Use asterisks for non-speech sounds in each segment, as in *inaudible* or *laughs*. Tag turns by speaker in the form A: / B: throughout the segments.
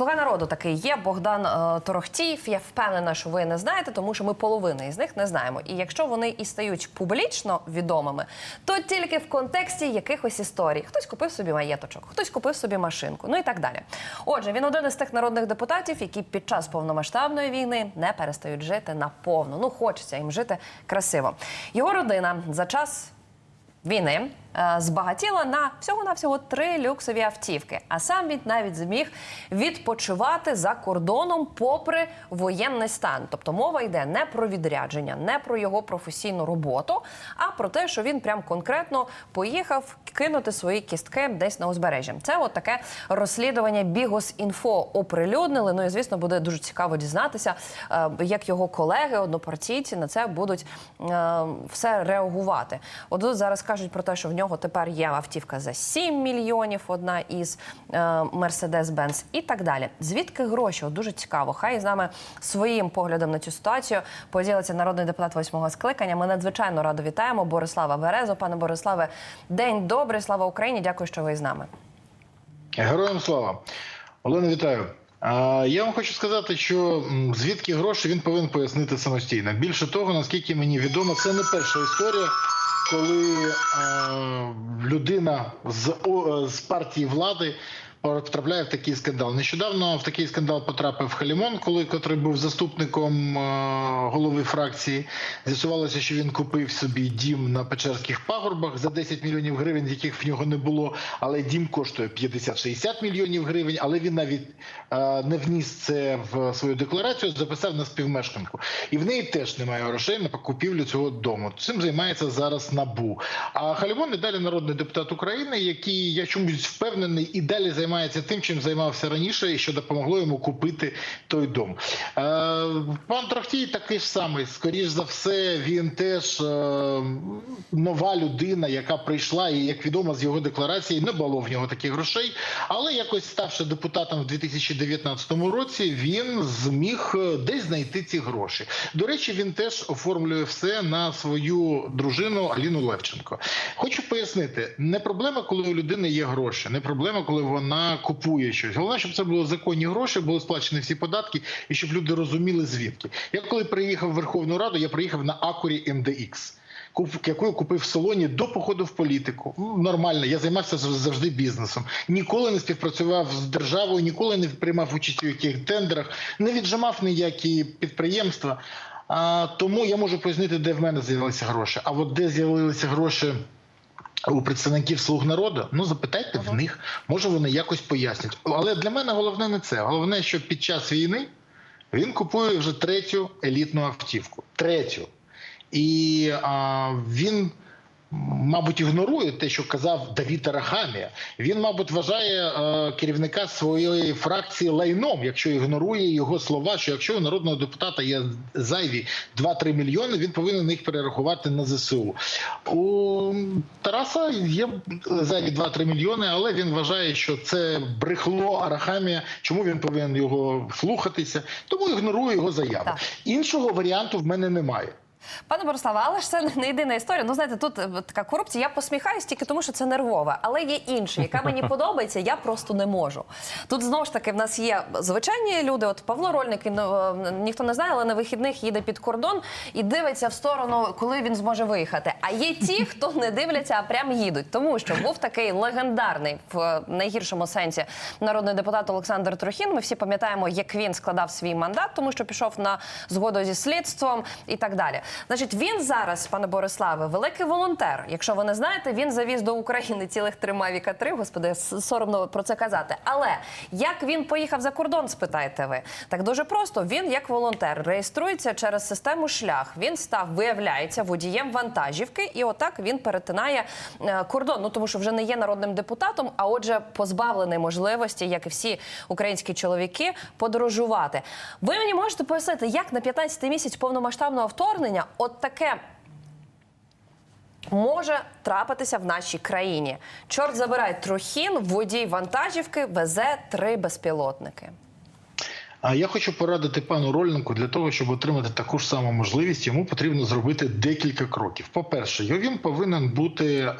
A: Слуга народу такий є. Богдан е, Торохтіїв. Я впевнена, що ви не знаєте, тому що ми половини із них не знаємо. І якщо вони і стають публічно відомими, то тільки в контексті якихось історій. Хтось купив собі маєточок, хтось купив собі машинку, ну і так далі. Отже, він один із тих народних депутатів, які під час повномасштабної війни не перестають жити наповну. Ну хочеться їм жити красиво. Його родина за час війни збагатіла на всього на всього три люксові автівки. А сам він навіть зміг відпочивати за кордоном, попри воєнний стан. Тобто мова йде не про відрядження, не про його професійну роботу, а про те, що він прям конкретно поїхав кинути свої кістки десь на узбережжя. Це от таке розслідування Бігос.Інфо оприлюднили. Ну і звісно, буде дуже цікаво дізнатися, е, як його колеги, однопартійці на це будуть е, все реагувати. От зараз кажуть про те, що в нього тепер є автівка за 7 мільйонів, одна із Мерседес-Бенц і так далі. Звідки гроші? От дуже цікаво. Хай з нами своїм поглядом на цю ситуацію поділиться народний депутат восьмого скликання. Ми надзвичайно радо вітаємо Борислава Березу. Пане Бориславе, день добрий, слава Україні! Дякую, що ви з нами.
B: Героям слава. Олена, вітаю. Я вам хочу сказати, що звідки гроші він повинен пояснити самостійно. Більше того, наскільки мені відомо, це не перша історія, коли е, людина з, о, з партії влади потрапляє в такий скандал. Нещодавно в такий скандал потрапив Халімон, коли котрий був заступником е, голови фракції. З'ясувалося, що він купив собі дім на Печерських пагорбах за 10 мільйонів гривень, яких в нього не було. Але дім коштує 50-60 мільйонів гривень. Але він навіть е, не вніс це в свою декларацію, записав на співмешканку. І в неї теж немає грошей на купівлю цього дому. Цим займається зараз набу. А Халімон і далі народний депутат України, який я чомусь впевнений і далі займається тим, чим займався раніше, і що допомогло йому купити той дом. Е, пан Трохтій такий ж самий. Скоріш за все, він теж е, нова людина, яка прийшла, і як відомо з його декларації не було в нього таких грошей. Але якось ставши депутатом в 2019 році, він зміг е, десь знайти ці гроші. До речі, він теж оформлює все на свою дружину Аліну Левченко. Хочу пояснити, не проблема, коли у людини є гроші, не проблема, коли вона купує щось. Головне, щоб це були законні гроші, були сплачені всі податки, і щоб люди розуміли звідки. Я коли приїхав в Верховну Раду, я приїхав на Акурі МДХ. Куп- яку я купив в салоні до походу в політику. Ну, Нормально, я займався зав- завжди бізнесом. Ніколи не співпрацював з державою, ніколи не приймав участь у яких тендерах, не віджимав ніякі підприємства. А, тому я можу пояснити, де в мене з'явилися гроші. А от де з'явилися гроші у представників слуг народу, ну запитайте в них, може вони якось пояснять. Але для мене головне не це. Головне, що під час війни він купує вже третю елітну автівку. Третю. І а, він, мабуть, ігнорує те, що казав Давід Арахамія. Він, мабуть, вважає е, керівника своєї фракції лайном, якщо ігнорує його слова, що якщо у народного депутата є зайві 2-3 мільйони, він повинен їх перерахувати на ЗСУ. У Тараса є зайві 2-3 мільйони, але він вважає, що це брехло Арахамія. Чому він повинен його слухатися? Тому ігнорує його заяву. Іншого варіанту в мене немає.
A: Пане Бориславе, але ж це не єдина історія. Ну знаєте, тут е, така корупція. Я посміхаюсь тільки тому, що це нервова. Але є інша, яка мені подобається. Я просто не можу. Тут знову ж таки в нас є звичайні люди. От Павло Рольник, він, е, ніхто не знає, але на вихідних їде під кордон і дивиться в сторону, коли він зможе виїхати. А є ті, хто не дивляться, а прям їдуть. Тому що був такий легендарний в е, найгіршому сенсі народний депутат Олександр Трохін. Ми всі пам'ятаємо, як він складав свій мандат, тому що пішов на згоду зі слідством і так далі. Значить, він зараз, пане Бориславе, великий волонтер. Якщо ви не знаєте, він завіз до України цілих три Мавіка 3, Господи, соромно про це казати. Але як він поїхав за кордон, спитаєте ви? Так дуже просто. Він як волонтер реєструється через систему шлях. Він став, виявляється, водієм вантажівки, і отак він перетинає е, кордон. Ну тому що вже не є народним депутатом, а отже, позбавлений можливості, як і всі українські чоловіки, подорожувати. Ви мені можете пояснити, як на 15-й місяць повномасштабного вторгнення от таке може трапитися в нашій країні. Чорт забирай трохін, водій вантажівки везе три безпілотники.
B: А я хочу порадити пану Рольнику для того, щоб отримати таку ж саму можливість, йому потрібно зробити декілька кроків. По-перше, він повинен бути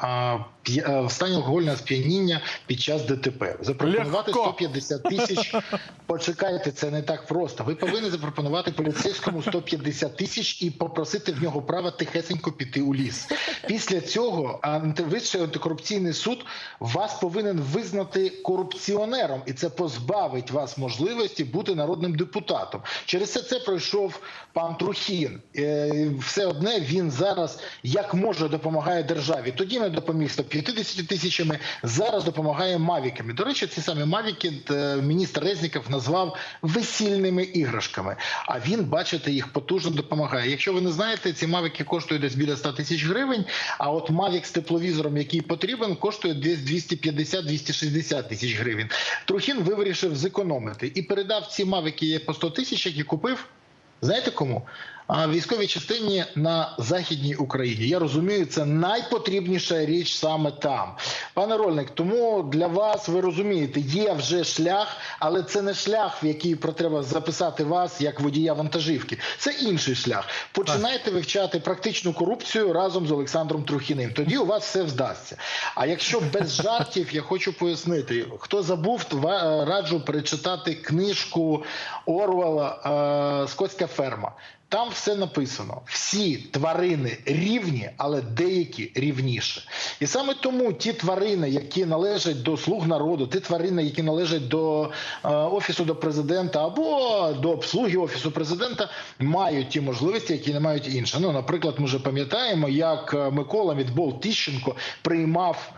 B: в стані алкогольного сп'яніння під час ДТП. Запропонувати
C: Легко.
B: 150 тисяч. *laughs* Почекайте, це не так просто. Ви повинні запропонувати поліцейському 150 тисяч і попросити в нього права тихесенько піти у ліс. Після цього анти- Вищий антикорупційний суд вас повинен визнати корупціонером, і це позбавить вас можливості бути народним депутатом. Через це це пройшов пан Трухін. Е, Все одне він зараз як може допомагає державі. Тоді не допоміг 150 тисячами, зараз допомагає мавіками. До речі, ці самі мавіки е, міністр Резніков назвав весільними іграшками. А він, бачите, їх потужно допомагає. Якщо ви не знаєте, ці мавіки коштують десь біля 100 тисяч гривень. А от мавік з тепловізором, який потрібен, коштує десь 250-260 тисяч гривень. Трухін ви вирішив зекономити і передав ці мавики по 100 тисяч, які купив. Знаєте кому? А військовій частині на західній Україні. Я розумію, це найпотрібніша річ саме там. Пане Рольник, тому для вас ви розумієте, є вже шлях, але це не шлях, в який треба записати вас як водія вантажівки. Це інший шлях. Починайте вивчати практичну корупцію разом з Олександром Трухіним. Тоді у вас все вдасться. А якщо без жартів, я хочу пояснити, хто забув, раджу перечитати книжку Орвела е, Скотська ферма. Там все написано: всі тварини рівні, але деякі рівніше. І саме тому ті тварини, які належать до слуг народу, ті тварини, які належать до е, офісу до президента або до обслуги офісу президента, мають ті можливості, які не мають інші. Ну, наприклад, ми вже пам'ятаємо, як е, Микола Мідбол Тіщенко приймав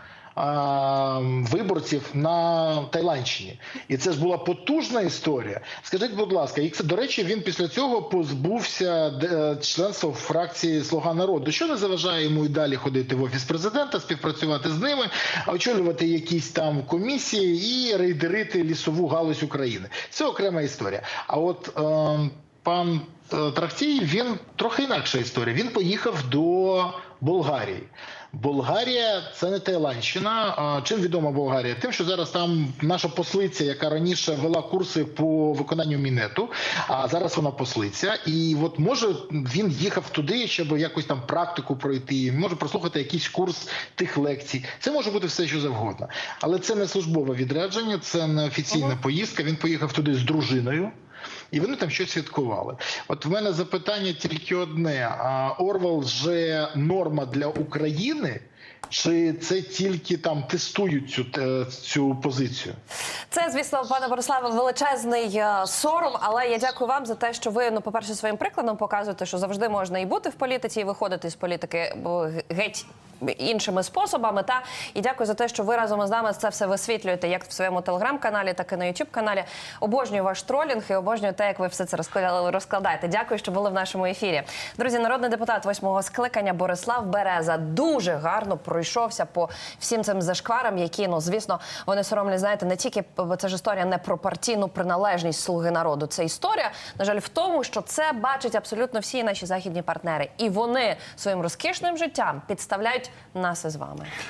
B: виборців на Тайландщині, і це ж була потужна історія. Скажіть, будь ласка, і це до речі, він після цього позбувся е, членства фракції Слуга народу. Що не заважає йому і далі ходити в офіс президента, співпрацювати з ними, очолювати якісь там комісії і рейдерити лісову галузь України? Це окрема історія. А от е, пан е, Трахтій, він трохи інакша історія. Він поїхав до Болгарії. Болгарія це не Таїландщина. Чим відома Болгарія? Тим, що зараз там наша послиця, яка раніше вела курси по виконанню мінету, а зараз вона послиця. І от може він їхав туди, щоб якось там практику пройти, може прослухати якийсь курс тих лекцій. Це може бути все, що завгодно. Але це не службове відрядження, це не офіційна поїздка. Він поїхав туди з дружиною. І вони там щось святкували. От в мене запитання тільки одне: а Орвел вже норма для України, чи це тільки там тестують цю, е, цю позицію?
A: Це, звісно, пане Бориславе, величезний е, сором. Але я дякую вам за те, що ви ну, по-перше, своїм прикладом показуєте, що завжди можна і бути в політиці, і виходити з політики геть. Іншими способами, та і дякую за те, що ви разом із нами це все висвітлюєте як в своєму телеграм-каналі, так і на ютуб каналі. Обожнюю ваш тролінг і обожнюю те, як ви все це розкладаєте. Дякую, що були в нашому ефірі. Друзі, народний депутат восьмого скликання Борислав Береза дуже гарно пройшовся по всім цим зашкварам, які ну звісно вони соромлять. Знаєте, не тільки бо це ж історія не про партійну приналежність слуги народу. Це історія, на жаль, в тому, що це бачать абсолютно всі наші західні партнери, і вони своїм розкішним життям підставляють нас із вами.